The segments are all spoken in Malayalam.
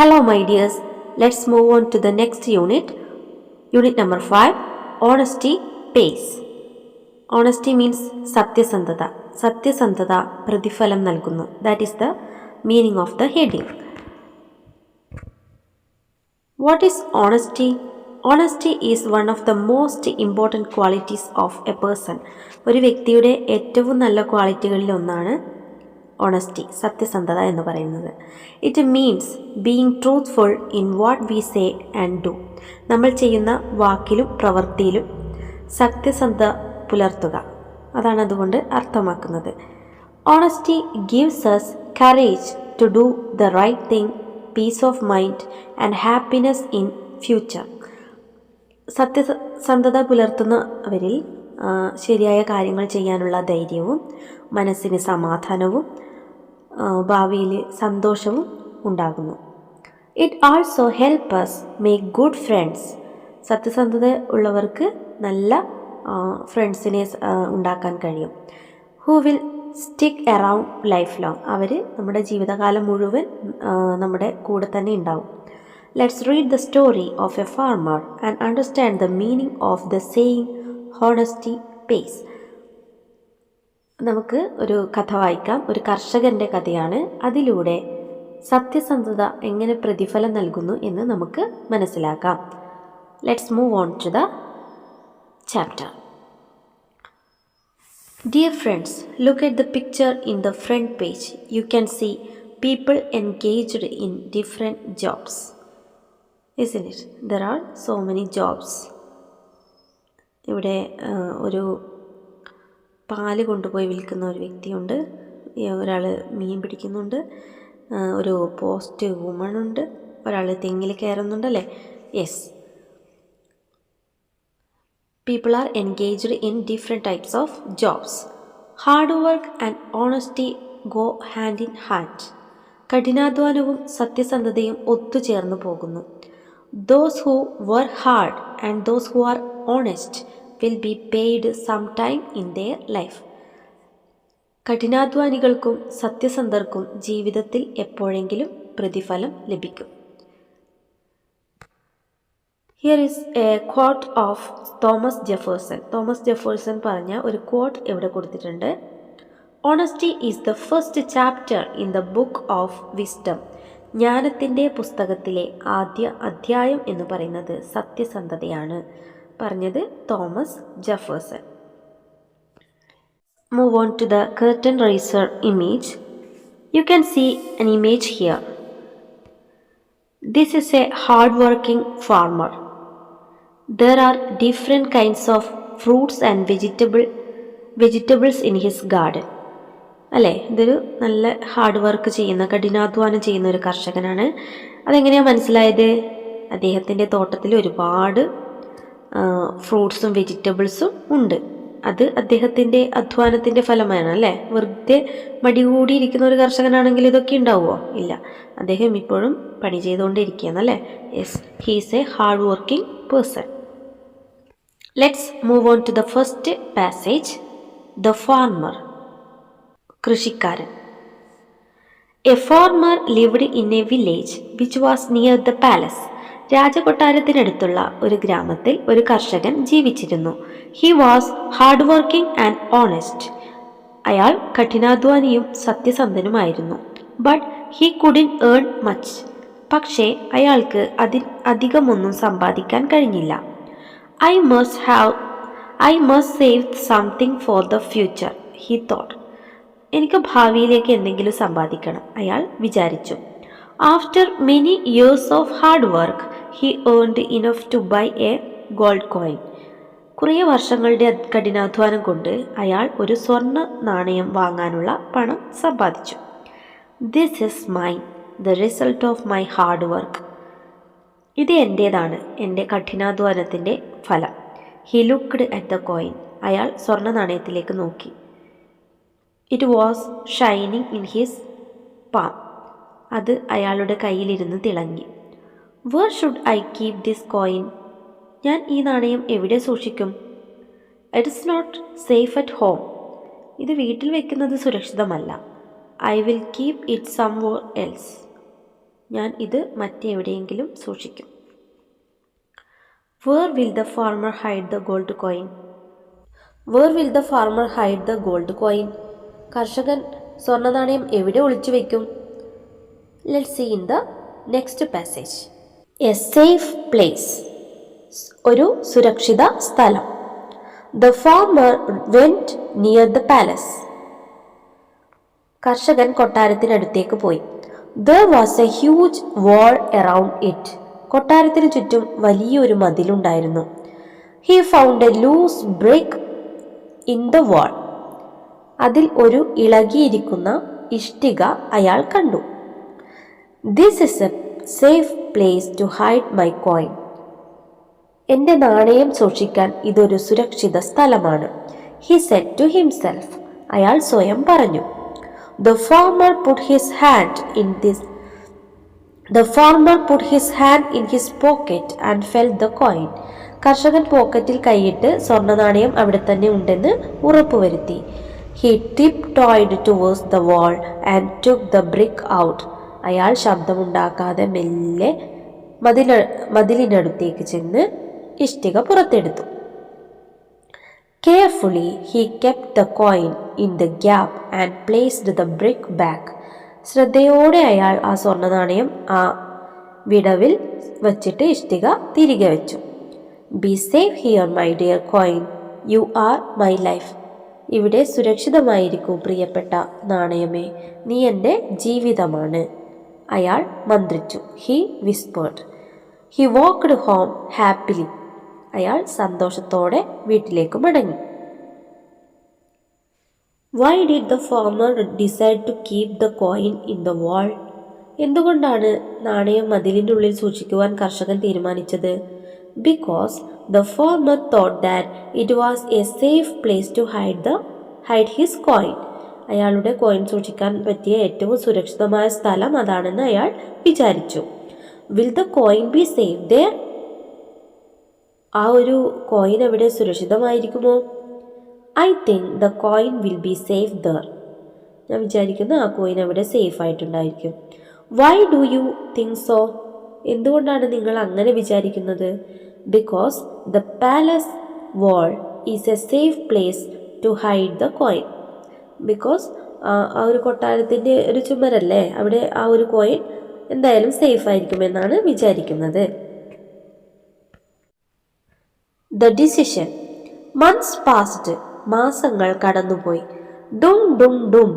Hello, my dears. Let's move on to the next unit. Unit number 5 Honesty Pays. Honesty means സത്യസന്ധത സത്യസന്ധത പ്രതിഫലം നൽകുന്നു that is the meaning of the heading what is honesty honesty is one of the most important qualities of a person ഒരു വ്യക്തിയുടെ ഏറ്റവും നല്ല ക്വാളിറ്റികളിൽ ഒന്നാണ് ഓണസ്റ്റി സത്യസന്ധത എന്ന് പറയുന്നത്. It means being truthful in what we say and do നമ്മൾ ചെയ്യുന്ന വാക്കിലും പ്രവൃത്തിയിലും സത്യസന്ധ പുലർത്തുക. അതാണ് അതുകൊണ്ട് അർത്ഥമാക്കുന്നത്. Honesty gives us courage to do the right thing peace of mind and happiness in future സത്യസന്ധത പുലർത്തുന്നവരിൽ ശരിയായ കാര്യങ്ങൾ ചെയ്യാനുള്ള ധൈര്യവും മനസ്സിന് സമാധാനവും ഭാവിയിൽ സന്തോഷവും ഉണ്ടാകുന്നു. It also help us make good friends സത്യസന്ധത ഉള്ളവർക്ക് നല്ല ഫ്രണ്ട്സിനെ ഉണ്ടാക്കാൻ കഴിയും. Who will stick around life long അവർ നമ്മുടെ ജീവിതകാലം മുഴുവൻ നമ്മുടെ കൂടെ തന്നെ ഉണ്ടാവും. Let's read the story of a farmer and understand the meaning of the saying honesty pays നമുക്ക് ഒരു കഥ വായിക്കാം. ഒരു കർഷകന്റെ കഥയാണ്. അതിലൂടെ സത്യസന്ധത എങ്ങനെ പ്രതിഫലം നൽകുന്നു എന്ന് നമുക്ക് മനസ്സിലാക്കാം. Let's move on to the chapter dear friends look at the picture in the front page you can see people engaged in different jobs is in it there are so many jobs ഇവിടെ ഒരു പാൽ കൊണ്ടുപോയി വിൽക്കുന്ന ഒരു വ്യക്തിയുണ്ട്. ഒരാൾ മീൻ പിടിക്കുന്നുണ്ട്. ഒരു പോസ്റ്റ് വുമൺ ഉണ്ട്. ഒരാൾ തെങ്ങിൽ കയറുന്നുണ്ടല്ലേ yes people are engaged in different types of jobs hard work and honesty go hand in hand കഠിനാധ്വാനവും സത്യസന്ധതയും ഒത്തുചേർന്ന് പോകുന്നു. Those who work hard and those who are honest will be paid some time in their life കഠിനാധ്വാനികൾക്കും സത്യസന്ധർക്കും ജീവിതത്തിൽ എപ്പോഴെങ്കിലും പ്രതിഫലം ലഭിക്കും. Here is a quote of Thomas Jefferson Thomas Jefferson പറഞ്ഞ ഒരു ക്വാട്ട് ഇവിടെ കൊടുത്തിട്ടുണ്ട്. Honesty is the first chapter in the book of wisdom ജ്ഞാനത്തിന്റെ പുസ്തകത്തിലെ ആദ്യ അധ്യായം എന്ന് പറയുന്നത് സത്യസന്ധതയാണ്. പറഞ്ഞത് Thomas Jefferson. Move on to the curtain raiser image you can see an image here this is a hard working farmer there are different kinds of fruits and vegetable vegetables in his garden അല്ലേ? ഇതൊരു നല്ല ഹാർഡ് വർക്ക് ചെയ്യുന്ന കഠിനാധ്വാനം ചെയ്യുന്ന ഒരു കർഷകനാണ്. അതെങ്ങനെയാണ് മനസ്സിലായത്? അദ്ദേഹത്തിന്റെ തോട്ടത്തിൽ ഒരുപാട് ഫ്രൂട്ട്സും വെജിറ്റബിൾസും ഉണ്ട്. അത് അദ്ദേഹത്തിന്റെ അധ്വാനത്തിന്റെ ഫലമാണ് അല്ലേ? വെറുതെ മടികൂടിയിരിക്കുന്ന ഒരു കർഷകനാണെങ്കിൽ ഇതൊക്കെ ഉണ്ടാവുമോ? ഇല്ല. അദ്ദേഹം ഇപ്പോഴും പണി ചെയ്തുകൊണ്ടിരിക്കുകയാണ് അല്ലേ? Yes he's a hard working person let's move on to the first passage the farmer കൃഷിക്കാരൻ. A farmer lived in a village which was near the palace രാജകൊട്ടാരത്തിനടുത്തുള്ള ഒരു ഗ്രാമത്തിൽ ഒരു കർഷകൻ ജീവിച്ചിരുന്നു. He was hard working and honest അയാൾ കഠിനാധ്വാനിയും സത്യസന്ധനുമായിരുന്നു. But he couldn't earn much പക്ഷേ അയാൾക്ക് അതിൽ അധികമൊന്നും സമ്പാദിക്കാൻ കഴിഞ്ഞില്ല. I must have I must save something for the future he thought എനിക്ക് ഭാവിയിലേക്ക് എന്തെങ്കിലും സമ്പാദിക്കണം അയാൾ വിചാരിച്ചു. After many years of hard work he earned enough to buy a gold coin കുറേ വർഷങ്ങളുടെ കഠിനാധ്വാനം കൊണ്ട് അയാൾ ഒരു സ്വർണ നാണയം വാങ്ങാനുള്ള പണം സമ്പാദിച്ചു. This is my the result of my hard work ഇത് എന്റേതാണ് എന്റെ കഠിനാധ്വാനത്തിന്റെ ഫലം. He looked at the coin അയാൾ സ്വർണ നാണയത്തിലേക്ക് നോക്കി. It was shining in his palm അത് അയാളുടെ കയ്യിലിരുന്ന് തിളങ്ങി. Where should I keep this coin ഞാൻ ഈ നാണയം എവിടെ സൂക്ഷിക്കും? It's not safe at home ഇത് വീട്ടിൽ വെക്കുന്നത് സുരക്ഷിതമല്ല. I will keep it somewhere else ഞാൻ ഇത് മറ്റെവിടെയെങ്കിലും സൂക്ഷിക്കും. Where will the farmer hide the gold coin where will the farmer hide the gold coin കർഷകൻ സ്വർണനാണയം എവിടെ ഒളിച്ചു വയ്ക്കും let see in the next passage a safe place ഒരു സുരക്ഷിത സ്ഥലം. The farmer went near the palace കർഷകൻ കൊട്ടാരത്തിനടുത്തേക്ക് പോയി. The was a huge wall around it കൊട്ടാരത്തിന് ചുറ്റും വലിയൊരു മതിലുണ്ടായിരുന്നു. He found a loose break in the wall അതിൽ ഒരു ഇളകിയിരിക്കുന്ന ഇഷ്ടിക അയാൾ കണ്ടു. This is a safe place to hide my coin എന്റെ നാണയം സൂക്ഷിക്കാൻ ഇതൊരു സുരക്ഷിത സ്ഥലമാണ്. ഹി സെറ്റ് ടു ഹിംസെൽഫ് അയാൾ സ്വയം പറഞ്ഞു. The farmer put his hand in this the farmer put his hand in his pocket and felt the coin കർഷകൻ പോക്കറ്റിൽ കൈയിട്ട് സ്വർണ നാണയം അവിടെ തന്നെ ഉണ്ടെന്ന് ഉറപ്പുവരുത്തി he tiptoed towards the wall and took the brick out അയാൾ ശബ്ദമുണ്ടാക്കാതെ മെല്ലെ മതില മതിലിനടുത്തേക്ക് ചെന്ന് ഇഷ്ടിക പുറത്തെടുത്തു. Carefully he kept the coin in the gap and placed the brick back ശ്രദ്ധയോടെ അയാൾ ആ സ്വർണ നാണയം ആ വിടവിൽ വച്ചിട്ട് ഇഷ്ടിക തിരികെ വെച്ചു. Be safe here my dear coin you are my life ഇവിടെ സുരക്ഷിതമായിരിക്കൂ പ്രിയപ്പെട്ട നാണയമേ. നീ എന്റെ ജീവിതമാണ്. അയാൾ മന്ത്രിച്ചു. He whispered he walked home happily അയാൾ സന്തോഷത്തോടെ വീട്ടിലേക്ക് മടങ്ങി. Why did the farmer decide to keep the coin in the wall എന്തുകൊണ്ടാണ് നാണയം മതിലിന്റെ ഉള്ളിൽ സൂക്ഷിക്കുവാൻ കർഷകൻ തീരുമാനിച്ചത്? Because the farmer thought that it was a safe place to hide the hide his coin അയാളുടെ കോയിൻ സൂക്ഷിക്കാൻ പറ്റിയ ഏറ്റവും സുരക്ഷിതമായ സ്ഥലം അതാണെന്ന് അയാൾ വിചാരിച്ചു. Will the coin be save the ആ ഒരു കോയിൻ എവിടെ സുരക്ഷിതമായിരിക്കുമോ? I think the coin will be safe there ഞാൻ വിചാരിക്കുന്നു ആ കോയിൻ അവിടെ safe ആയിട്ടുണ്ടായിരിക്കും. Why do you think so എന്തുകൊണ്ടാണ് നിങ്ങൾ അങ്ങനെ വിചാരിക്കുന്നത്? Because the palace wall is a safe place to hide the coin because ആ ഒരു കൊട്ടാരത്തിന്റെ ഒരു ചുമരല്ലേ? അവിടെ ആ ഒരു കോയിൻ എന്തായാലും സേഫ് ആയിരിക്കുമെന്നാണ് വിചാരിക്കുന്നത്. ദ ഡിസിഷൻ മന്ത്സ് പാസ്റ്റ് മാസങ്ങൾ കടന്നുപോയി. Dum dum dum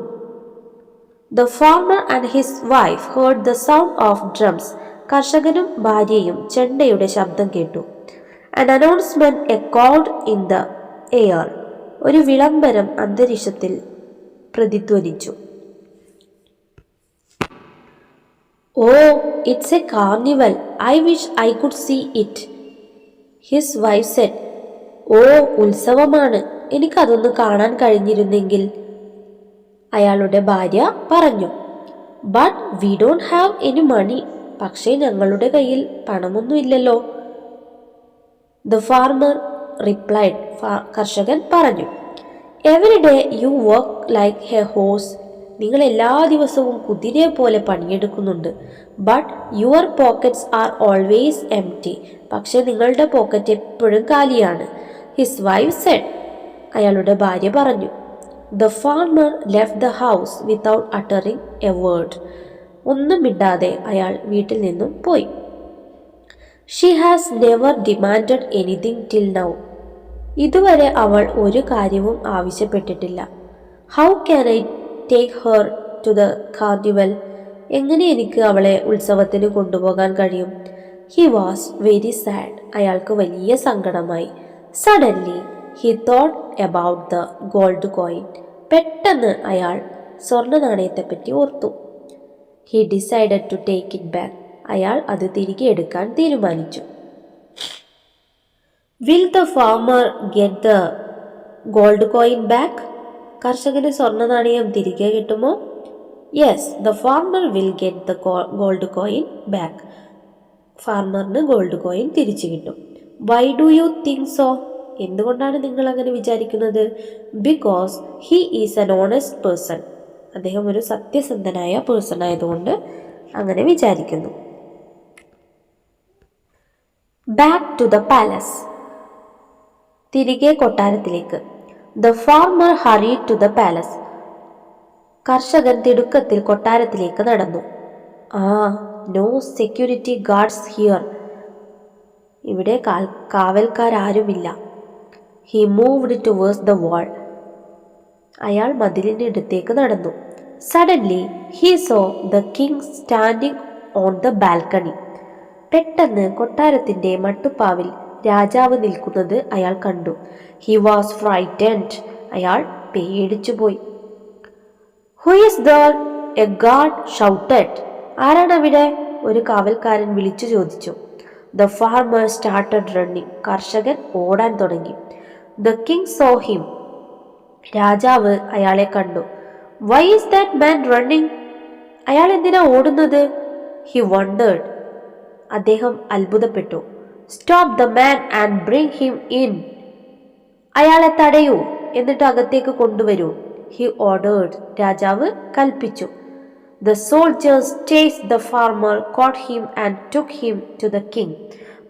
the farmer and his wife heard the sound of drums കർഷകനും ഭാര്യയും ചെണ്ടയുടെ ശബ്ദം കേട്ടു. An announcement a cold in the air ഒരു വിളംബരം അന്തരീക്ഷത്തിൽ പ്രതിധ്വനിച്ചു. ഓ it's a carnival I wish I could see it his wife said oh ഉത്സവമാണ്. എനിക്കതൊന്ന് കാണാൻ കഴിഞ്ഞിരുന്നെങ്കിൽ അയാളുടെ ഭാര്യ പറഞ്ഞു. But we don't have any money പക്ഷേ ഞങ്ങളുടെ കയ്യിൽ പണമൊന്നുമില്ലല്ലോ ദ ഫാർമർ റിപ്ലൈഡ് കർഷകൻ പറഞ്ഞു. Every day you work like a horse നിങ്ങൾ എല്ലാ ദിവസവും കുതിരയെ പോലെ പണിയെടുക്കുന്നുണ്ട്. But your pockets are always empty പക്ഷെ നിങ്ങളുടെ പോക്കറ്റ് എപ്പോഴും കാലിയാണ്. ഹിസ് വൈഫ് സെഡ് അയാളുടെ ഭാര്യ പറഞ്ഞു the farmer left the house without uttering a word ഒന്നും മിണ്ടാതെ അയാൾ വീട്ടിൽ നിന്നും പോയി. She has never demand anything till now ഇതുവരെ അവൾ ഒരു കാര്യവും ആവശ്യപ്പെട്ടിട്ടില്ല. How can I take her to the carnival എങ്ങനെ എനിക്ക് അവളെ ഉത്സവത്തിന് കൊണ്ടുപോകാൻ കഴിയും? ഹി വാസ് വെരി സാഡ് അയാൾക്ക് വലിയ സങ്കടമായി. Suddenly he thought about the gold coin പെട്ടെന്ന് അയാൾ സ്വർണ നാണയത്തെപ്പറ്റി ഓർത്തു. He decided to take it back അയാൾ അത് തിരികെ എടുക്കാൻ തീരുമാനിച്ചു. Will the farmer get the gold coin back കർഷകന് സ്വർണ നാണയം തിരികെ കിട്ടുമോ? Yes the farmer will get the gold coin back ഫാർമറിന് gold coin തിരിച്ചു കിട്ടും. Why do you think so എന്തുകൊണ്ടാണ് നിങ്ങൾ അങ്ങനെ വിചാരിക്കുന്നത്? Because he is an honest person അദ്ദേഹം ഒരു സത്യസന്ധനായ പേഴ്സൺ ആയതുകൊണ്ട് അങ്ങനെ വിചാരിക്കുന്നു. ബാക്ക് ടു ദ പാലസ് തിരികെ കൊട്ടാരത്തിലേക്ക്. The farmer hurry to the palace കർഷകൻ തിടുക്കത്തിൽ കൊട്ടാരത്തിലേക്ക് നടന്നു. ആ നോ സെക്യൂരിറ്റി ഗാർഡ്സ് ഹിയർ ഇവിടെ കാവൽക്കാരാരുമില്ല. He moved towards the wall അയാൾ മതിലിന്റെ അടുത്തേക്ക് നടന്നു. Suddenly he saw the king standing on the balcony പെട്ടെന്ന് കൊട്ടാരത്തിന്റെ മട്ടുപ്പാവിൽ രാജാവ് നിൽക്കുന്നത് അയാൾ കണ്ടു. ഹി വാസ് ഫ്രൈറ്റൻഡ് അയാൾ പേടിച്ചുപോയി. Who is there a guard shouted ആരാണ് അവിടെ? ഒരു കാവൽക്കാരൻ വിളിച്ചു ചോദിച്ചു. ദ ഫാർമർ സ്റ്റാർട്ടഡ് റണ്ണിങ് കർഷകൻ ഓടാൻ തുടങ്ങി. ദ കിങ് സോ ഹിം രാജാവ് അയാളെ കണ്ടു. Why is that man running അയാൾ എന്തിനാ ഓടുന്നത്? ഹി വണ്ടേഡ് അദ്ദേഹം അത്ഭുതപ്പെട്ടു. Stop the man and bring him in അയാളെ തടയൂ. എന്നിട്ട് അകത്തേക്ക് കൊണ്ടുവരൂ. ഹി ഓർഡേഡ് രാജാവ് കൽപ്പിച്ചു. ദ സോൾജേഴ്സ് ടേസ് the farmer caught him and took him to the king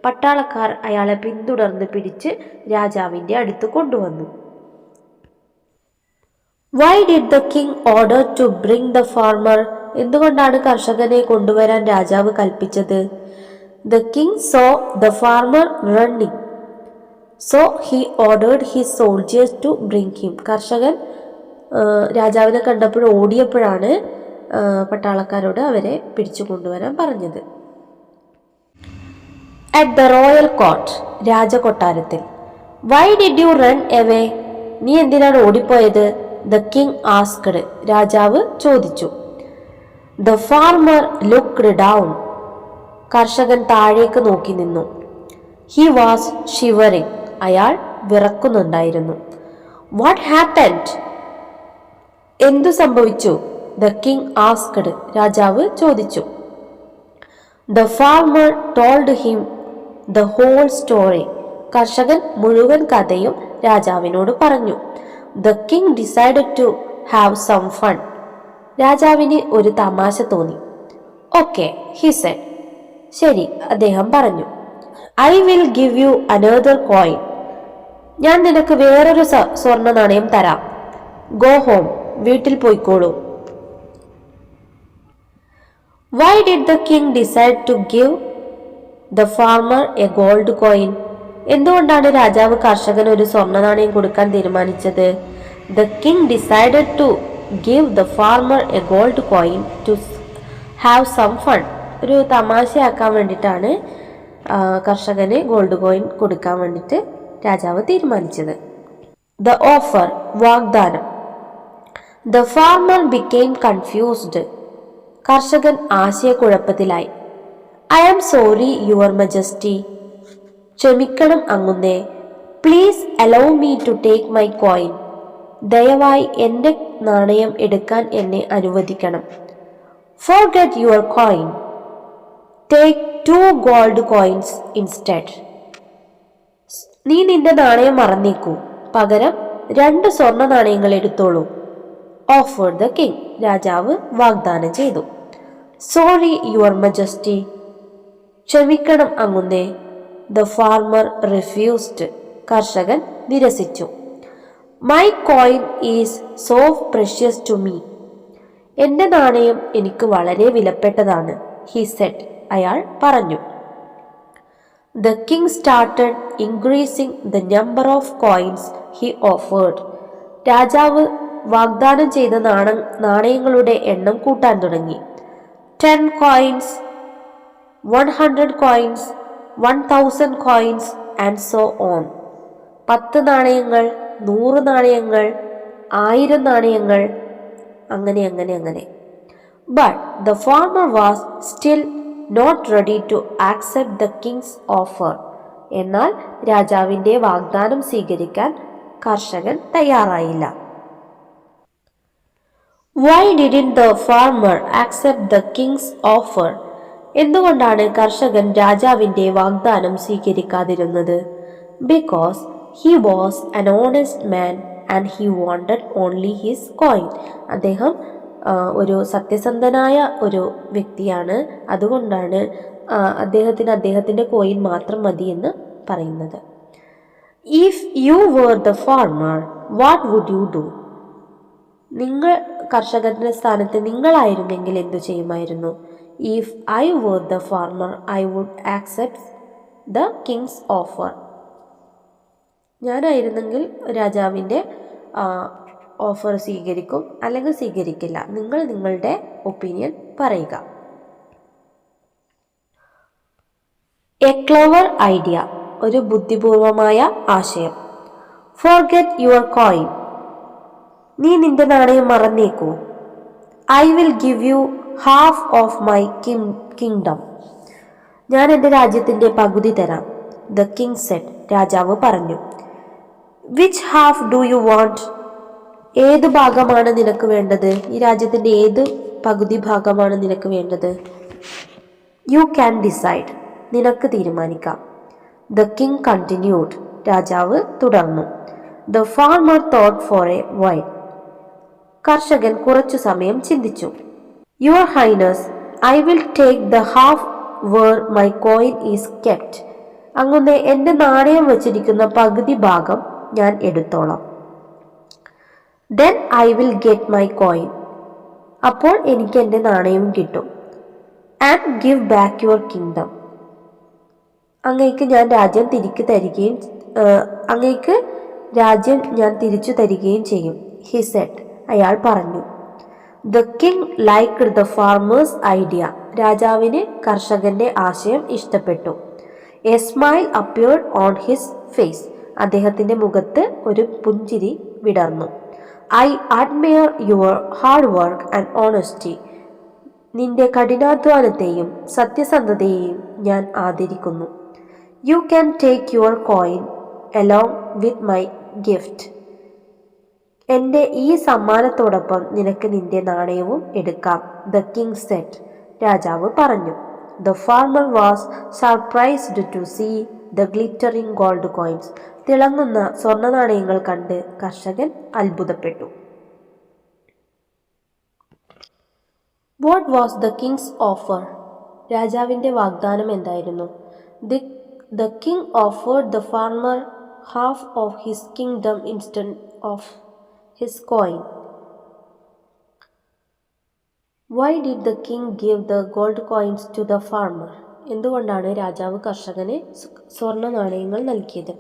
പട്ടാളക്കാർ അയാളെ പിന്തുടർന്ന് പിടിച്ച് രാജാവിന്റെ അടുത്ത് കൊണ്ടുവന്നു. Why did the king order to bring the farmer എന്തുകൊണ്ടാണ് കർഷകനെ കൊണ്ടുവരാൻ രാജാവ് കൽപ്പിച്ചത്? The king saw the farmer running so he ordered he soldiers to bring him കർഷകൻ രാജാവിനെ കണ്ടപ്പോൾ ഓടിയപ്പോഴാണ് പട്ടാളക്കാരോട് അവരെ പിടിച്ചു കൊണ്ടുവരാൻ പറഞ്ഞത്. At the royal court രാജകൊട്ടാരത്തിൽ why did you run away നീ എന്തിനാണ് ഓടിപ്പോയത്? ദ കിങ് ആസ്കഡ് രാജാവ് ചോദിച്ചു. ദ ഫാർമർ ലുക്ക്ഡ് ഡൗൺ കർഷകൻ താഴേക്ക് നോക്കി നിന്നു. ഹി വാസ് ഷിവറിംഗ് അയാൾ വിറക്കുന്നുണ്ടായിരുന്നു. വാട്ട് ഹാപ്പൻഡ് എന്തു സംഭവിച്ചു? ദ കിങ് ആസ്കഡ് രാജാവ് ചോദിച്ചു. The farmer told him the whole story കർഷകൻ മുഴുവൻ കഥയും രാജാവിനോട് പറഞ്ഞു. The king decide to have some fun രാജാവിന് ഒരു തമാശ തോന്നി. ഓക്കെ ഹി സെഡ് ശരി അദ്ദേഹം പറഞ്ഞു. I will give you another coin ഞാൻ നിനക്ക് വേറൊരു സ്വർണ നാണയം തരാം. ഗോ ഹോം വീട്ടിൽ പോയിക്കോളൂ. Why did the king decide to give the farmer a gold coin എന്തുകൊണ്ടാണ് രാജാവ് കർഷകന് ഒരു സ്വർണ നാണയം കൊടുക്കാൻ തീരുമാനിച്ചത്? The king decided to give the farmer a gold coin to have some fun ഒരു തമാശയാക്കാൻ വേണ്ടിയിട്ടാണ് കർഷകന് ഗോൾഡ് കോയിൻ കൊടുക്കാൻ വേണ്ടിയിട്ട് രാജാവ് തീരുമാനിച്ചത്. ദ ഓഫർ വാഗ്ദാനം. ദ ഫാർമർ ബിക്കെയിം കൺഫ്യൂസ്ഡ് കർഷകൻ ആശയക്കുഴപ്പത്തിലായി. I am sorry your majesty ക്ഷമിക്കണം അങ്ങുന്നേ. Please allow me to take my coin ദയവായി എന്റെ നാണയം എടുക്കാൻ എന്നെ അനുവദിക്കണം. Forget your coin take two gold coins instead നീ നിന്റെ നാണയം മറന്നേക്കൂ. പകരം രണ്ട് സ്വർണ നാണയങ്ങൾ എടുത്തോളൂ. ഓഫർ ദ കിങ് രാജാവ് വാഗ്ദാനം ചെയ്തു. സോറി യുവർ മജസ്റ്റി ക്ഷമിക്കണം അങ്ങുന്നേ. ദ ഫാർമർ റിഫ്യൂസ്ഡ് കർഷകൻ നിരസിച്ചു. My coin is so precious to me എന്റെ നാണയം എനിക്ക് വളരെ വിലപ്പെട്ടതാണ് ഹി സെറ്റ് അയാൾ പറഞ്ഞു. The king started increasing the number of coins he offered രാജാവ് വാഗ്ദാനം ചെയ്ത നാണ നാണയങ്ങളുടെ എണ്ണം കൂട്ടാൻ തുടങ്ങി. Ten coins one hundred coins one thousand coins and so on പത്ത് നാണയങ്ങൾ നൂറ് നാണയങ്ങൾ ആയിരം നാണയങ്ങൾ അങ്ങനെ അങ്ങനെ അങ്ങനെ. But the farmer was still not ready to accept the king's offer എന്നാൽ രാജാവിന്റെ വാഗ്ദാനം സ്വീകരിക്കാൻ കർഷകൻ തയ്യാറായില്ല. Why didn't the farmer accept the king's offer എന്തുകൊണ്ടാണ് കർഷകൻ രാജാവിന്റെ വാഗ്ദാനം സ്വീകരിക്കാതിരുന്നത്? Because he was an honest man and he wanted only his coin അദ്ദേഹം ഒരു സത്യസന്ധനായ ഒരു വ്യക്തിയാണ്. അതുകൊണ്ടാണ് അദ്ദേഹത്തിന് അദ്ദേഹത്തിന്റെ കോയിൻ മാത്രം മതി എന്ന് പറയുന്നത്. If you were the farmer what would you do നിങ്ങൾ കർഷകന്റെ സ്ഥാനത്ത് നിങ്ങളായിരുന്നെങ്കിൽ എന്തു ചെയ്യുമായിരുന്നു? If I were the farmer I would accept the king's offer ഞാനായിരുന്നെങ്കിൽ രാജാവിന്റെ ഓഫർ സ്വീകരിക്കും അല്ലെങ്കിൽ സ്വീകരിക്കില്ല. നിങ്ങൾ നിങ്ങളുടെ ഒപ്പീനിയൻ പറയുക. എ ക്ലവർ ഐഡിയ ഒരു ബുദ്ധിപൂർവമായ ആശയം. ഫോർ ഗെറ്റ് യുവർ കോയിൻ നീ നിന്റെ നാണയം മറന്നേക്കൂ. I will give you half of my kingdom ഞാൻ എന്റെ രാജ്യത്തിന്റെ പകുതി തരാം. ദ കിങ് സെറ്റ് രാജാവ് പറഞ്ഞു. Which half do you want ഏത് ഭാഗമാണ് നിനക്ക് വേണ്ടത്? ഈ രാജ്യത്തിന്റെ ഏത് പകുതി ഭാഗമാണ് നിനക്ക് വേണ്ടത്? യു ക്യാൻ ഡിസൈഡ് നിനക്ക് തീരുമാനിക്കാം. ദ കിങ് കണ്ടിന്യൂഡ് രാജാവ് തുടർന്നു. The farmer thought for a while കർഷകൻ കുറച്ചു സമയം ചിന്തിച്ചു. Your highness I will take the half where my coin is kept അങ്ങനെ എന്റെ നാണയം വച്ചിരിക്കുന്ന പകുതി ഭാഗം ഞാൻ എടുത്തോളാം. Then I will get my coin അപ്പോൾ എനിക്ക് എന്റെ നാണയം കിട്ടും. And give back your kingdom അങ്ങേക്ക് ഞാൻ രാജ്യം തിരികെ തരികയും അങ്ങേക്ക് രാജ്യം ഞാൻ തിരിച്ചു തരികയും ചെയ്യും ഹി സെറ്റ് അയാൾ പറഞ്ഞു the king like the farmer's idea രാജാവിന് കർഷകന്റെ ആശയം ഇഷ്ടപ്പെട്ടു. A smile appeared on his face അദ്ദേഹത്തിന്റെ മുഖത്ത് ഒരു പുഞ്ചിരി വിടർന്നു. I admire your hard work and honesty നിന്റെ കഠിനാധ്വാനത്തെയും സത്യസന്ധതയെയും ഞാൻ ആദരിക്കുന്നു. You can take your coin along with my gift എന്റെ ഈ സമ്മാനത്തോടൊപ്പം നിനക്ക് നിന്റെ നാണയവും എടുക്കാം ദ കിങ് സെറ്റ് രാജാവ് പറഞ്ഞു. The farmer was surprised to see the glittering gold coins തിളങ്ങുന്ന സ്വർണ നാണയങ്ങൾ കണ്ട് കർഷകൻ അത്ഭുതപ്പെട്ടു. What was the king's offer രാജാവിന്റെ വാഗ്ദാനം എന്തായിരുന്നു? The the king offered the farmer half of his kingdom instant of his coin why did the king give the gold coins to the farmer എന്തുകൊണ്ടാണ് രാജാവ് കർഷകന് സ്വർണ നാണയങ്ങൾ നൽകിയത്?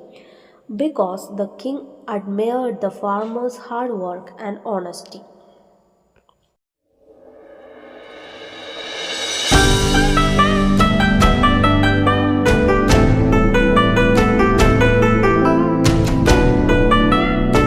because the king admired the farmer's hard work and honesty.